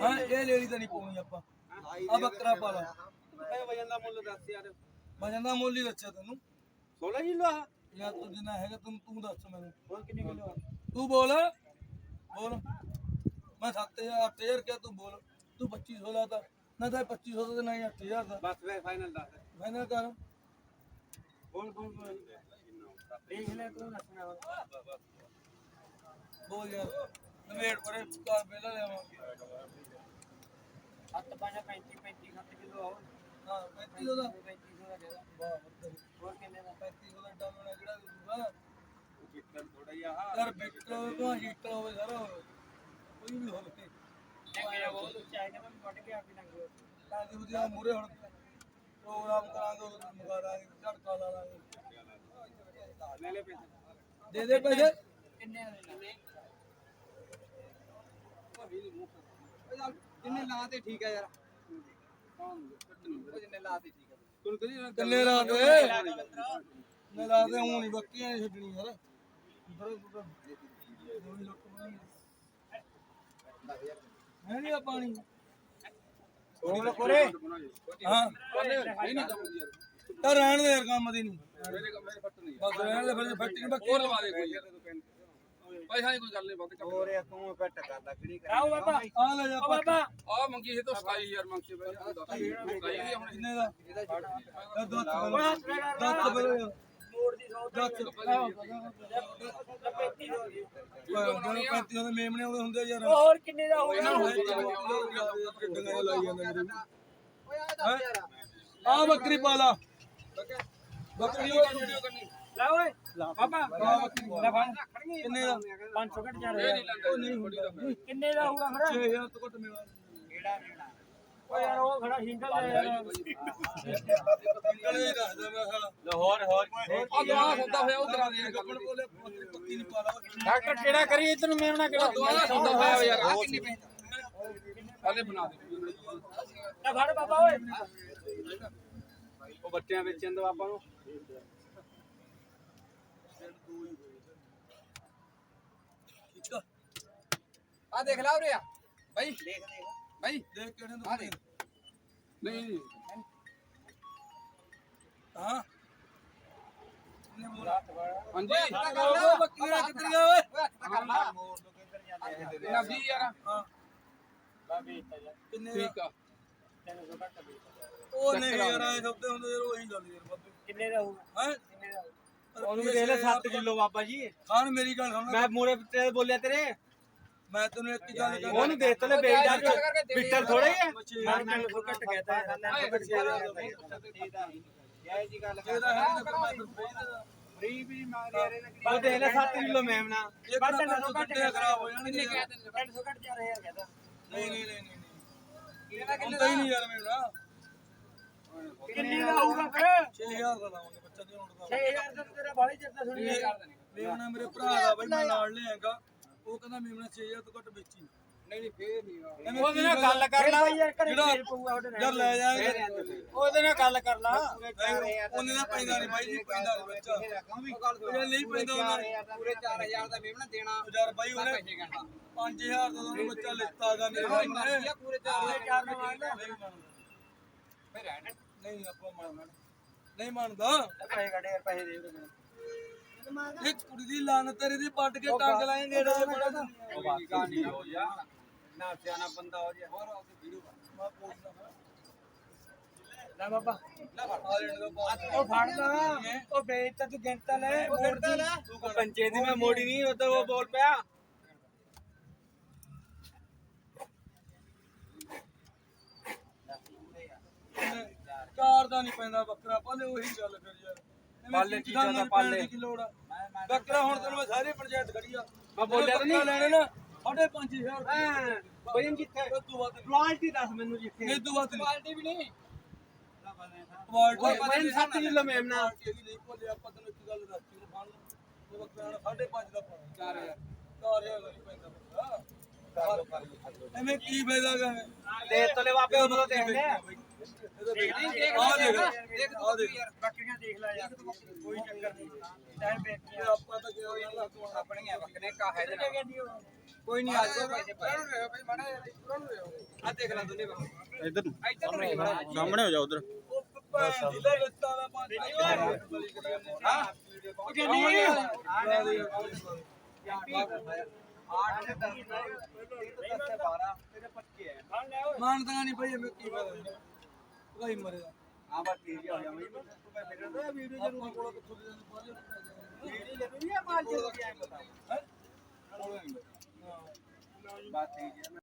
ਹਾਂ ਇਹ ਲੇੜੀ ਤਾਂ ਨਹੀਂ ਪਾਉਣੀ ਆਪਾਂ। ਆ ਬੱਕਰਾ ਪਾ ਲਾ। ਇਹ ਵਜਨ ਦਾ ਮੁੱਲ ਦੱਸ ਯਾਰ। ਵਜਨ ਦਾ ਮੁੱਲ ਹੀ ਦੱਸਿਆ ਤੈਨੂੰ। 16 ਕਿਲੋ ਆ? ਯਾਰ ਤੂੰ ਜਿੰਨਾ ਹੈਗਾ ਤੂੰ ਤੂੰ ਦੱਸ ਮੈਨੂੰ। ਹੋਰ ਕਿੰਨੇ ਕਿਲੋ ਤੂੰ ਬੋਲ। ਬੋਲ। ਮੈਂ 7000 8000 ਕਿਹਾ ਤੂੰ ਬੋਲ। ਤੂੰ 2500 ਲਾਤਾ। ਨਾ ਤਾਂ 2500 ਦਾ ਨਾ ਹੀ 8000 ਦਾ। ਬਸ ਵੇ ਫਾਈਨਲ ਦੱਸ। ਫਾਈਨਲ ਕਰ। ਬੋਲ ਬੋਲ ਬੋਲ। ਦੇਖ ਲੈ ਤੂੰ ਦੱਸਣਾ। ਬੋਲ ਯਾਰ। ਨਵੇੜ ਪਰੇ ਕਾਰ ਪਹਿਲਾਂ ਲਿਆਵਾਂਗੇ। ਹੱਥ ਪਾਣਾ 35 35 7 ਕਿਲੋ ਆਉ ਹਾਂ 3500 ਦਾ। 35 ਦਾ ਦੇ ਵਾਹ। ਹੋਰ ਕਿੰਨੇ ਦਾ? 3500 ਦਾ ਡਾਲਣਾ ਕਿਹੜਾ ਦੂਗਾ ਜਿੱਤਰ ਥੋੜਾ ਜਿਹਾ ਹਾਂ ਯਾਰ ਬਿੱਟਲ ਹੋਵੇ ਭਾਂ ਹੀਟਲ ਹੋਵੇ ਸਾਰਾ। ਹੋਵੇ ਕੋਈ ਵੀ ਹੋਵੇ। ਮੇਰਾ ਬਹੁਤ ਉੱਚਾ ਹੈ ਕਿ ਮੈਂ ਵੱਟ ਕੇ ਆ ਕੇ ਲੰਘੋ ਤਾਂ ਦੀ ਵਧੀਆ ਮੂਰੇ ਹੁਣ ਪ੍ਰੋਗਰਾਮ ਕਰਾਂਗੇ ਉਹ ਮਗਾ ਦਾਂਗੇ ਝੜਕਾ ਲਾ ਲਾਂਗੇ। ਲੈ ਲੈ ਪੈਸੇ। ਦੇ ਦੇ ਪੈਸੇ। ਕਿੰਨੇ ਦੇ? ਜਿੰਨੇ ਲਾ ਤੇ ਠੀਕ ਹੈ ਯਾਰ। ਉਹ ਜਿੰਨੇ ਲਾ ਤੇ ਠੀਕ ਹੈ ਤੂੰ ਕਦੀ ਕਿੰਨੇ ਲਾ ਦੇ ਮੈਂ ਲਾ ਦੇ ਹੁਣ ਨਹੀਂ ਬੱਕੀਆਂ ਨਹੀਂ ਛੱਡਣੀ ਯਾਰ ਬੜਾ ਬੜਾ ਦੋਈ ਲੁੱਟ ਬਣਾਈ ਹੈ ਨਹੀਂ ਆ ਪਾਣੀ? ਹੋਰ ਕੋਰੇ ਹਾਂ। ਨਹੀਂ ਨਹੀਂ ਤਾਂ ਰਹਿਣ ਦੇ ਯਾਰ ਕੰਮ ਦੀ ਨਹੀਂ। ਮੇਰੇ ਮੇਰੇ ਫੱਟ ਨਹੀਂ। ਬਸ ਰਹਿਣ ਦੇ ਫਿਰ ਫੱਟੀ ਨਹੀਂ ਬੱਕੀ ਹੋਰ ਲਵਾ ਦੇ ਕੋਈ ਪੈਸਾ ਨਹੀਂ ਕੋਈ ਗੱਲ ਨਹੀਂ ਬੰਦ ਕਰ ਹੋਰ ਯਾ ਤੂੰ ਘੱਟ ਕਰ ਲੱਗਣੀ ਕਰ ਆਓ ਬਾਬਾ। ਆ ਲੈ ਜਾ ਬਾਬਾ। ਆ ਮੰਗੀ ਸੀ ਤਾਂ 27000 ਮੰਗੀ ਬਈ ਮੁਕਾਈ ਦੀ ਹੁਣ ਕਿੰਨੇ ਦਾ। ਇਹ ਦੱਸ। ਪਹਿਲਾਂ ਦੱਸ। ਪਹਿਲਾਂ ਯਾਰ ਮੋੜ ਦੀ 100 ਦੱਸ। ਪੈਂਤੀ ਉਹਦੇ ਮੇਮਣੇ ਉਹਦੇ ਹੁੰਦੇ ਯਾਰ। ਹੋਰ ਕਿੰਨੇ ਦਾ ਇਹਨਾਂ ਨੂੰ ਲਾਈ ਜਾਂਦੇ ਆ ਬੱਕਰੀ ਪਾ ਲਾ ਬੱਕਰੀ ਉਹ ਵੀਡੀਓ ਕਰਨੀ। ਬਾਬਾ ਲੈ ਫੜ ਕਿੰਨੇ ਦਾ 500 ਘਟ ਜਾ ਰਿਹਾ ਉਹ ਨਹੀਂ ਹੁੰਦਾ ਕਿੰਨੇ ਦਾ ਹੋਊਗਾ ਫਿਰ 6000 ਤੋਂ ਘੱਟ ਮੇਵਾ ਓ ਯਾਰ ਉਹ ਖੜਾ ਸਿੰਗਲ ਲੈ ਯਾਰ। ਨਿਕਲੇ ਦੱਸਦਾ ਮੈਂ ਸਾਲਾ ਹੋਰ ਹੋਰ ਆ ਦੁਆ ਹੁੰਦਾ ਹੋਇਆ ਉਹ ਕਰਾ ਦੇ ਗੱਪਣ ਕੋਲੇ ਪੱਤੀ ਨਹੀਂ ਪਾ ਲਾ ਡਾਕਟਰ ਕਿਹੜਾ? ਕਰੀ ਇਧਰ ਨੂੰ ਮੇਵਣਾ ਕਿਹੜਾ ਦੁਆ ਹੁੰਦਾ ਹੋਇਆ ਯਾਰ ਆ ਕਿੰਨੇ ਪੈਸੇ ਪਹਿਲੇ ਬਣਾ ਦੇ। ਲੈ ਫੜ ਬਾਬਾ ਓਏ। ਉਹ ਬੱਚਿਆਂ ਵੇਚਣ ਦੋ ਆਪਾਂ ਨੂੰ। ਆ ਆ ਦੇਖ ਲਾ ਉਰੇ ਆ। ਬਾਈ। ਦੇਖ ਦੇਖ ਬਾਈ ਦੇਖ। ਕਿਹੜੇ ਨੂੰ ਨਹੀਂ ਨਹੀਂ। ਹਾਂ। ਕਿੰਨੇ ਬੋਲਾ ਹਾਂਜੀ ਉਹ ਬੱਕਰੀਆਂ ਕਿੱਧਰ ਗਿਆ ਓਏ? ਨਾ 20 ਯਾਰ। ਹਾਂ। ਬਾਬੀ ਕਿੰਨੇ ਠੀਕ ਆ ਉਹ ਨਹੀਂ ਯਾਰ ਆਏ ਸਭ ਤੇ ਹੁੰਦੇ ਯਾਰ ਉਹੀ ਗੱਲ ਯਾਰ ਬਾਬੇ। ਕਿੰਨੇ ਦਾ ਹੋਊਗਾ? ਹੈ? ਕਿੰਨੇ ਦਾ ਉਹਨੂੰ ਵੀ ਦੇ ਲੈ 7 ਕਿਲੋ ਬਾਬਾ ਜੀ। ਖਾਨ ਮੇਰੀ ਗੱਲ ਸੁਣ। ਮੈਂ ਮੂਰੇ ਤੇ ਬੋਲਿਆ ਤੇਰੇ। ਮੈਂ ਤੈਨੂੰ ਇੱਕ ਗੱਲ ਕਹਿੰਦਾ ਉਹਨੂੰ ਦੇ ਤਲੇ ਵੇਚ ਜਾ ਬਿੱਟਰ ਥੋੜਾ ਹੀ ਹੈ ਮੈਂ 300 ਘੱਟ ਕਹਿਤਾ ਹੈ। 300 ਜੈ ਜੀ ਗੱਲ ਤਾਂ ਫਿਰ ਤੈਨੂੰ। ਫਰੀ ਵੀ ਮਾਰ ਯਾਰ ਉਹ ਦੇ ਲੈ 7 ਕਿਲੋ ਮੈਮਨਾ ਕਿਹੜਾ ਪੈਸੇ ਕੱਟੇ ਖਰਾਬ ਹੋ ਜਾਣਗੇ। ਯਾਰ। 300 ਘੱਟ ਜਾ ਰਿਹਾ ਕਹਿੰਦਾ ਨਹੀਂ ਨਹੀਂ ਨਹੀਂ ਯਾਰ ਕਿੰਨੇ ਦਾ ਹੋਊਗਾ ਫਿਰ 6000 ਦਾ ਲਾਵਾਂਗੇ ਬੱਚਾ ਦੀ ਹੁਣ ਦਾ 6000 ਦਾ ਤੇਰਾ ਬਾਲੀ ਚਿਰ ਸੁਣੀ ਮੇਮਣਾ ਮੇਰੇ ਭਰਾ ਦਾ ਬਈ ਮੈਂ ਨਾਲ ਲਿਆਂਗਾ। ਉਹ ਕਹਿੰਦਾ ਮੇਮਣਾ 6000 ਤੋਂ ਘੱਟ ਵੇਚੀ। ਨਹੀਂ ਨਹੀਂ ਫੇਰ ਨਹੀਂ ਐਵੇਂ ਉਹਦੇ ਨਾਲ ਗੱਲ ਕਰ ਲਾ। ਯਾਰ ਘਰੇ ਜਿਹੜਾ- ਤੇਲ ਪਊਗਾ ਉਹਦੇ ਨਾਲ। ਯਾਰ ਲੈ ਜਾਏਗਾ ਉਹਦੇ ਨਾਲ ਗੱਲ ਕਰ ਲਾ। ਉਹਨੇ ਦਾ ਪੈਂਦਾ ਨਹੀਂ ਬਾਈ ਜੀ ਪੈਂਦਾ ਨਹੀਂ ਬੱਚਾ। ਉਹ ਨਹੀਂ ਪੈਂਦਾ ਉਹਨਾਂ ਪੂਰੇ 4000 ਦਾ ਮੇਮਣਾ ਦੇਣਾ। ਯਾਰ ਬਾਈ ਉਹਨੇ 5000 ਦਾ ਉਹਨੂੰ ਬੱਚਾ ਲਿੱਤਾ ਗਾ ਮੇਰੇ ਸਾਹਮਣੇ ਪੂਰੇ 4000 ਦਾ ਮੰਗਦਾ ਨਹੀਂ ਆਪਾਂ ਮੰਨਣਾ ਨਹੀਂ। ਮੰਨਦਾ। ਪੈਸੇ ਕੱਢ ਯਾਰ ਪੈਸੇ ਦੇ ਉਹਦੇ ਇਹ ਕੁੜੀ ਦੀ ਲਾਨ ਤੇਰੀ ਦੀ ਪੱਟ ਕੇ ਟੰਗ ਲਾਏਂਗੇ ਇਹਦੇ ਬੜਾ ਤਾਂ ਉਹ ਬਾਕਾ ਨਹੀਂ ਹੋ ਜਾ। ਨਾ ਸਿਆਣਾ ਬੰਦਾ ਹੋ ਜਾ। ਹੋਰ ਉਹਦੀ ਵੀਡੀਓ ਮੈਂ ਪੁੱਛਦਾ ਲੈ ਬਾਬਾ। ਆ ਲੈਣ ਦਾ ਬਾਅਦ ਉਹ ਫੜ ਲਾ। ਉਹ ਵੇਚ ਤਾਂ ਤੂੰ ਗਿਣਤਾ ਲੈ। ਮੋੜਦੀ ਉਹ ਪੰਚੇ ਦੀ ਮੈਂ ਮੋੜੀ ਨਹੀਂ ਉਹ ਤਾਂ ਉਹ ਬੋਲ ਪਿਆ। ਦਾ ਨਹੀਂ ਪੈਂਦਾ ਬੱਕਰਾ ਪਾਲੇ ਉਹੀ ਗੱਲ ਫਿਰ ਯਾਰ। ਪਾਲੇ ਚੀਜ਼ਾਂ ਦਾ ਪਾਲੇ। ਕੀ ਲੋੜ ਆ? ਬੱਕਰਾ ਹੁਣ ਤੈਨੂੰ ਮੈਂ ਸਾਰੇ ਪੰਚਾਇਤ ਖੜੀ ਆ। ਮੈਂ ਬੋਲਿਆ ਤਾਂ ਨਹੀਂ। ਬੱਕਰਾ ਲੈਣੇ ਨਾ ਸਾਢੇ ਪੰਜ ਹਜ਼ਾਰ ਹਾਂ ਬਈ ਜਿੱਥੇ ਇਹ ਤੋਂ ਵੱਧ ਨਹੀਂ ਕੁਆਲਿਟੀ ਦੱਸ ਮੈਨੂੰ ਜਿੱਥੇ ਇਹ ਤੋਂ ਵੱਧ ਨਹੀਂ। ਕੁਆਲਿਟੀ ਵੀ ਨਹੀਂ। ਕੁਆਲਿਟੀ ਬਈ 7 ਕਿਲੋ ਮੇਮਨਾ ਨਹੀਂ ਭੁੱਲੇ ਆਪਾਂ ਤੈਨੂੰ ਇੱਕ ਗੱਲ ਦੱਸਤੀ ਉਹ ਫੜ ਉਹ ਬੱਕਰਾ ਸਾਢੇ ਪੰਜ ਦਾ ਪਾਉਣਾ। 4000 4000 ਦਾ ਨਹੀਂ ਪੈਂਦਾ ਬੱਕਰਾ। ਐਵੇਂ ਕੀ ਫਾਇਦਾ ਗਾ? ਦੇ ਤਲੇ ਵਾਪੇ ਉਹਨੂੰ ਦੇਖ ਲੈ। ਆ ਦੇਖ ਦੇਖ। ਆ ਦੇਖ। ਬੱਕਰੀਆਂ ਦੇਖ ਲੈ ਯਾਰ ਕੋਈ ਚੱਕਰ ਨਹੀਂ। ਟਾਈਮ ਵੇਖ ਇਹ ਆਪਾਂ ਤਾਂ ਆਪਣੀਆਂ ਕਾਹੇ ਦੇ ਕੋਈ ਨਹੀਂ ਆ ਜਾਓ ਪੈਸੇ ਪਾਏ ਬਈ ਮਾੜਾ ਆ ਦੇਖ ਲੈ ਦੋਨੇ ਇੱਧਰ ਨੂੰ। ਇੱਧਰ ਨੂੰ ਨਹੀਂ ਖੜਾ ਸਾਹਮਣੇ ਹੋ ਜਾ ਉਧਰ। ਉਹ ਭੈਣ ਦੀ ਲੈ ਲੱਤਾਂ ਦਾ ਪੰਜ ਹਾਂ? ਉਹ ਕਿੰਨੀ ਮਾਨਤਾ ਨਹੀਂ ਭਾਈ ਮੈਂ ਕੀ ਫਾਇਦਾ ਭਾਈ ਮਰਿਆ। ਹਾਂ ਬਸ ਠੀਕ ਹੋ ਜਾ ਬਈ। ਵੀਡੀਓ ਜ਼ਰੂਰ ਕੋਲ ਕਿੱਥੋਂ ਦੇ ਜਾਂਦੇ? ਬਾਹਰ ਵੀਡੀਓ ਜ਼ਰੂਰੀ ਹੈ। ਮਾਲ ਜ਼ਰੂਰੀ ਹੈ ਪਤਾ ਹੈ ਬਸ ਠੀਕ ਹੈ